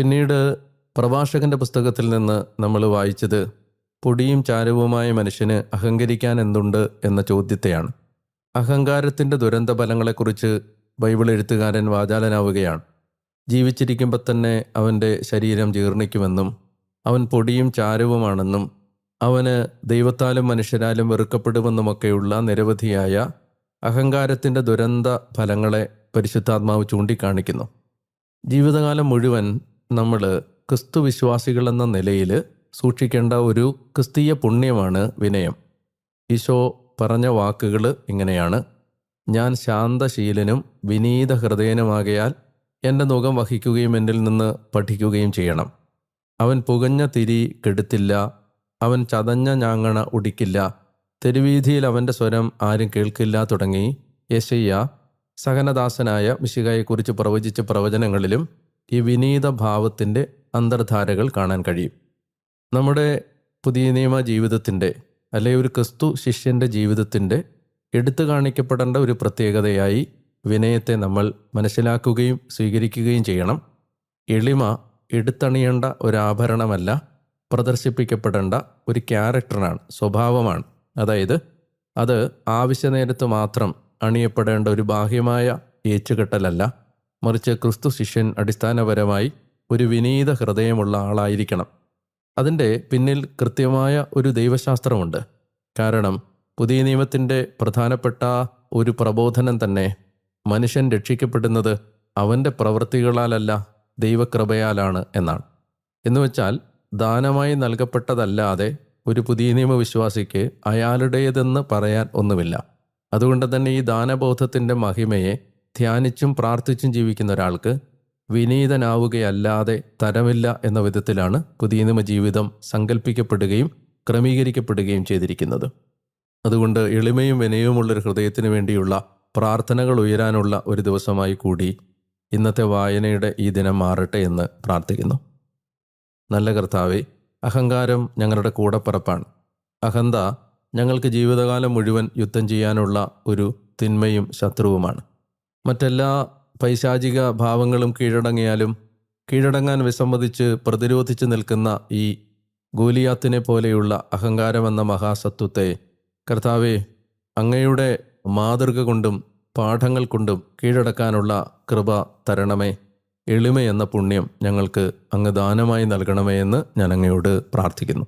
പിന്നീട് പ്രഭാഷകന്റെ പുസ്തകത്തിൽ നിന്ന് നമ്മൾ വായിച്ചത് പൊടിയും ചാരവുമായ മനുഷ്യന് അഹങ്കരിക്കാൻ എന്തുണ്ട് എന്ന ചോദ്യത്തെയാണ്. അഹങ്കാരത്തിന്റെ ദുരന്ത ഫലങ്ങളെക്കുറിച്ച് ബൈബിൾ എഴുത്തുകാരൻ വാചാലനാവുകയാണ്. ജീവിച്ചിരിക്കുമ്പോൾ തന്നെ അവന്റെ ശരീരം ജീർണിക്കുമെന്നും അവൻ പൊടിയും ചാരവുമാണെന്നും അവന് ദൈവത്താലും മനുഷ്യരാലും വെറുക്കപ്പെടുമെന്നുമൊക്കെയുള്ള നിരവധിയായ അഹങ്കാരത്തിന്റെ ദുരന്ത ഫലങ്ങളെ പരിശുദ്ധാത്മാവ് ചൂണ്ടിക്കാണിക്കുന്നു. ജീവിതകാലം മുഴുവൻ നമ്മൾ ക്രിസ്തു വിശ്വാസികൾ എന്ന നിലയിൽ സൂക്ഷിക്കേണ്ട ഒരു ക്രിസ്തീയ പുണ്യമാണ് വിനയം. ഈശോ പറഞ്ഞ വാക്കുകൾ ഇങ്ങനെയാണ്. ഞാൻ ശാന്തശീലനും വിനീത ഹൃദയനുമാകയാൽ എന്റെ മുഖം വഹിക്കുകയും എന്നിൽ നിന്ന് പഠിക്കുകയും ചെയ്യണം. അവൻ പുകഞ്ഞ തിരി കെടുത്തില്ല. അവൻ ചതഞ്ഞ ഞാങ്ങണ ഉടിക്കില്ല. തെരുവീതിയിൽ അവന്റെ സ്വരം ആരും കേൾക്കില്ല തുടങ്ങി. യശയ്യ സഹനദാസനായ മിശികയെക്കുറിച്ച് പ്രവചിച്ച പ്രവചനങ്ങളിലും ഈ വിനീത ഭാവത്തിന്റെ അന്തർധാരകൾ കാണാൻ കഴിയും. നമ്മുടെ പുതിയ നിയമ ജീവിതത്തിന്റെ അല്ലെ ഒരു ക്രിസ്തു ശിഷ്യന്റെ ജീവിതത്തിന്റെ എടുത്തു കാണിക്കപ്പെടേണ്ട ഒരു പ്രത്യേകതയായി വിനയത്തെ നമ്മൾ മനസ്സിലാക്കുകയും സ്വീകരിക്കുകയും ചെയ്യണം. എളിമ എടുത്തണിയേണ്ട ഒരു ആഭരണമല്ല പ്രദർശിപ്പിക്കപ്പെടേണ്ട ഒരു ക്യാരക്ടറാണ് സ്വഭാവമാണ്. അതായത് അത് ആവശ്യ നേരത്ത് മാത്രം അണിയപ്പെടേണ്ട ഒരു ബാഹ്യമായ ഏച്ചുകെട്ടലല്ല മറിച്ച് ക്രിസ്തു ശിഷ്യൻ അടിസ്ഥാനപരമായി ഒരു വിനീത ഹൃദയമുള്ള ആളായിരിക്കണം. അതിന്റെ പിന്നിൽ കൃത്യമായ ഒരു ദൈവശാസ്ത്രമുണ്ട്. കാരണം പുതിയ നിയമത്തിന്റെ പ്രധാനപ്പെട്ട ഒരു പ്രബോധനം തന്നെ മനുഷ്യൻ രക്ഷിക്കപ്പെടുന്നത് അവന്റെ പ്രവൃത്തികളാലല്ല ദൈവകൃപയാലാണ് എന്നാണ്. എന്നുവെച്ചാൽ ദാനമായി നൽകപ്പെട്ടതല്ലാതെ ഒരു പുതിയ നിയമവിശ്വാസിക്ക് അയാളുടേതെന്ന് പറയാൻ ഒന്നുമില്ല. അതുകൊണ്ട് തന്നെ ഈ ദാനബോധത്തിന്റെ മഹിമയെ ധ്യാനിച്ചും പ്രാർത്ഥിച്ചും ജീവിക്കുന്ന ഒരാൾക്ക് വിനീതനാവുകയല്ലാതെ തരമില്ല എന്ന വിധത്തിലാണ് പുതിയ നിയമ ജീവിതം സങ്കല്പിക്കപ്പെടുകയും ക്രമീകരിക്കപ്പെടുകയും ചെയ്തിരിക്കുന്നത്. അതുകൊണ്ട് എളിമയും വിനയവുമുള്ളൊരു ഹൃദയത്തിന് വേണ്ടിയുള്ള പ്രാർത്ഥനകൾ ഉയരാനുള്ള ഒരു ദിവസമായി കൂടി ഇന്നത്തെ വായനയുടെ ഈ ദിനം മാറട്ടെ എന്ന് പ്രാർത്ഥിക്കുന്നു. നല്ല കർത്താവെ അഹങ്കാരം ഞങ്ങളുടെ കൂടപ്പറപ്പാണ്. അഹന്ത ഞങ്ങൾക്ക് ജീവിതകാലം മുഴുവൻ യുദ്ധം ചെയ്യാനുള്ള ഒരു തിന്മയും ശത്രുവുമാണ്. മറ്റെല്ലാ പൈശാചിക ഭാവങ്ങളും കീഴടങ്ങിയാലും കീഴടങ്ങാൻ വിസമ്മതിച്ച് പ്രതിരോധിച്ച് നിൽക്കുന്ന ഈ ഗോലിയാത്തിനെ പോലെയുള്ള അഹങ്കാരമെന്ന മഹാസത്വത്തെ കർത്താവെ അങ്ങയുടെ മാതൃക കൊണ്ടും പാഠങ്ങൾ കൊണ്ടും കീഴടക്കാനുള്ള കൃപ തരണമേ. എളിമയെന്ന പുണ്യം ഞങ്ങൾക്ക് അങ്ങ് ദാനമായി നൽകണമേ എന്ന് ഞാൻ അങ്ങയോട് പ്രാർത്ഥിക്കുന്നു.